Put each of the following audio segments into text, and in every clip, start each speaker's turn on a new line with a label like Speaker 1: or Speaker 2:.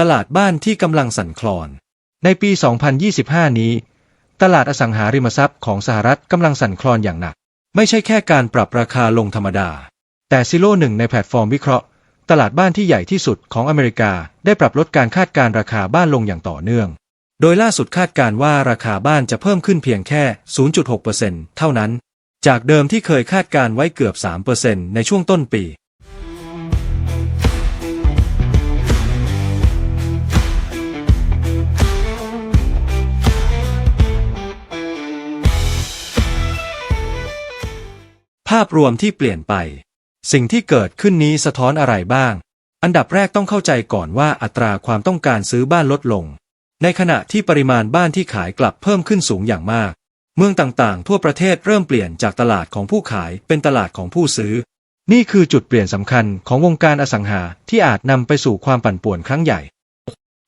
Speaker 1: ตลาดบ้านที่กำลังสั่นคลอน ในปี 2025 นี้ ตลาดอสังหาริมทรัพย์ของสหรัฐกำลังสั่นคลอนอย่างหนัก ไม่ใช่แค่การปรับราคาลงธรรมดา แต่ซิโลหนึ่งในแพลตฟอร์มวิเคราะห์ ตลาดบ้านที่ใหญ่ที่สุดของอเมริกาได้ปรับลดการคาดการราคาบ้านลงอย่างต่อเนื่อง โดยล่าสุดคาดการว่าราคาบ้านจะเพิ่มขึ้นเพียงแค่ 0.6%เท่านั้น จากเดิมที่เคยคาดการไว้เกือบ 3%ในช่วงต้นปีาพรวมที่เปลี่ยนไป สิ่งที่เกิดขึ้นนี้สะท้อนอะไรบ้าง อันดับแรกต้องเข้าใจก่อนว่าอัตราความต้องการซื้อบ้านลดลง ในขณะที่ปริมาณบ้านที่ขายกลับเพิ่มขึ้นสูงอย่างมาก เมืองต่างๆ ทั่วประเทศเริ่มเปลี่ยนจากตลาดของผู้ขายเป็นตลาดของผู้ซื้อ นี่คือจุดเปลี่ยนสำคัญของวงการอสังหาที่อาจนำไปสู่ความปั่นป่วนครั้งใหญ่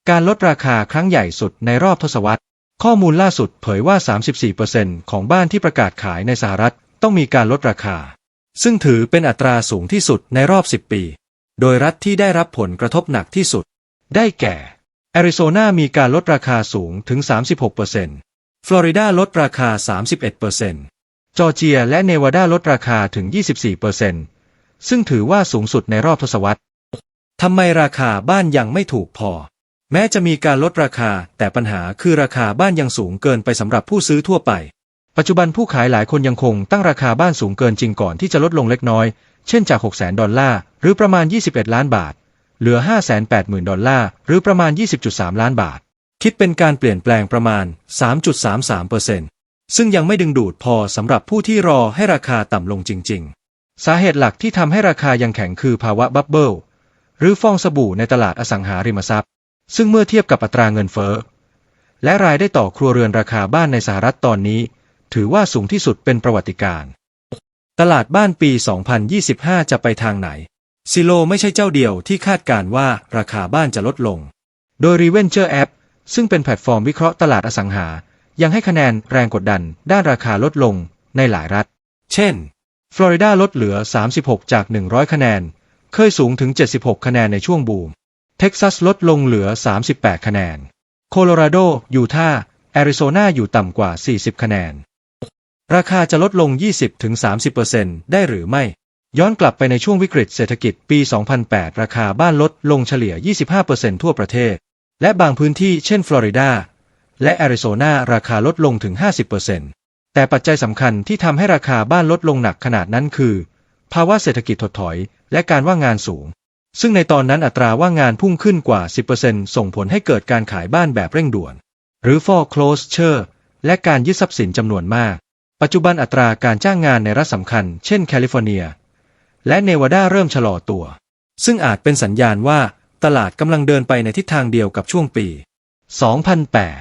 Speaker 1: การลดราคาครั้งใหญ่สุดในรอบทศวรรษข้อมูลล่าสุดเผยว่า 34%ของบ้านที่ประกาศขายในสหรัฐ ต้องมีการลดราคา ซึ่งถือเป็นอัตราสูงที่สุดในรอบ 10 ปี โดยรัฐที่ได้รับผลกระทบหนักที่สุด ได้แก่แอริโซนามีการลดราคาสูงถึง 36%ฟลอริดาลดราคา 31%จอร์เจียและเนวาดาลดราคาถึง 24%ซึ่งถือว่าสูงสุดในรอบทศวรรษทำไมราคาบ้านยังไม่ถูกพอ แม้จะมีการลดราคาแต่ปัญหาคือราคาบ้านยังสูงเกินไปสำหรับผู้ซื้อทั่วไป ปัจจุบันผู้ขายหลายคนยังคงตั้งราคาบ้านสูงเกินจริงก่อนที่จะลดลงเล็กน้อย เช่นจาก600,000 ดอลลาร์ หรือประมาณ 21 ล้านบาท เหลือ 580,000 ดอลลาร์ หรือประมาณ 20.3 ล้านบาท คิดเป็นการเปลี่ยนแปลงประมาณ 3.33%ซึ่งยังไม่ดึงดูดพอสำหรับผู้ที่รอให้ราคาต่ำลงจริง ๆ สาเหตุหลักที่ทำให้ราคายังแข็งคือภาวะบับเบิลหรือฟองสบู่ในตลาดอสังหาริมทรัพย์ ซึ่งเมื่อเทียบกับอัตราเงินเฟ้อและรายได้ต่อครัวเรือนราคาบ้านในสหรัฐตอนนี้ ถือว่าสูงที่สุดเป็นประวัติการณ์ตลาดบ้านปี 2025 จะไปทางไหน ซิโลไม่ใช่เจ้าเดียวที่คาดการว่าราคาบ้านจะลดลง โดย Reventure App ซึ่งเป็นแพลตฟอร์มวิเคราะห์ตลาดอสังหา ยังให้คะแนนแรงกดดันด้านราคาลดลงในหลายรัฐ เช่น ฟลอริดาลดเหลือ 36 จาก 100 คะแนน เคยสูงถึง 76 คะแนนในช่วงบูม เท็กซัสลดลงเหลือ 38 คะแนน โคโลราโด ยูทาห์แอริโซนาอยู่ต่ำกว่า 40 คะแนน ราคาจะลดลง 20-30%ได้หรือไม่ ย้อนกลับไปในช่วงวิกฤตเศรษฐกิจปี 2008 ราคาบ้านลดลงเฉลี่ย 25%ทั่วประเทศ และบางพื้นที่เช่นฟลอริดาและแอริโซนาราคาลดลงถึง 50%แต่ปัจจัยสำคัญที่ทำให้ราคาบ้านลดลงหนักขนาดนั้นคือ ภาวะเศรษฐกิจถดถอยและการว่างงานสูง ซึ่งในตอนนั้นอัตราว่างงานพุ่งขึ้นกว่า 10%ส่งผลให้เกิดการขายบ้านแบบเร่งด่วน หรือ foreclosure และการยึดทรัพย์สินจำนวนมาก ปัจจุบันอัตราการจ้างงานในรัฐสำคัญ เช่นแคลิฟอร์เนีย และเนวาดาเริ่มชะลอตัว ซึ่งอาจเป็นสัญญาณว่าตลาดกำลังเดินไปในทิศทางเดียวกับช่วงปี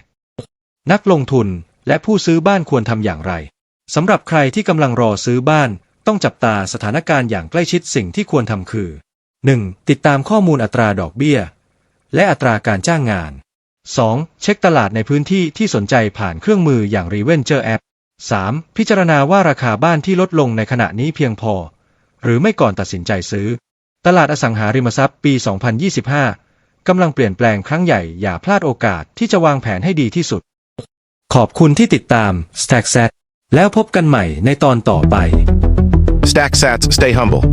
Speaker 1: 2008 นักลงทุนและผู้ซื้อบ้านควรทำอย่างไรสำหรับใครที่กำลังรอซื้อบ้านต้องจับตาสถานการณ์อย่างใกล้ชิดสิ่งที่ควรทำคือ 1. ติดตามข้อมูลอัตราดอกเบี้ย และอัตราการจ้างงาน 2. เช็คตลาดในพื้นที่ที่สนใจผ่านเครื่องมืออย่าง Reventure App 3. พิจารณาว่าราคาบ้านที่ลดลงในขณะนี้เพียงพอ หรือไม่ก่อนตัดสินใจซื้อ ตลาดอสังหาริมทรัพย์ปี 2025 กำลังเปลี่ยนแปลงครั้งใหญ่อย่าพลาดโอกาสที่จะวางแผนให้ดีที่สุด ขอบคุณที่ติดตาม Stack Set แล้วพบกันใหม่ในตอนต่อไป
Speaker 2: Stack sats, stay humble.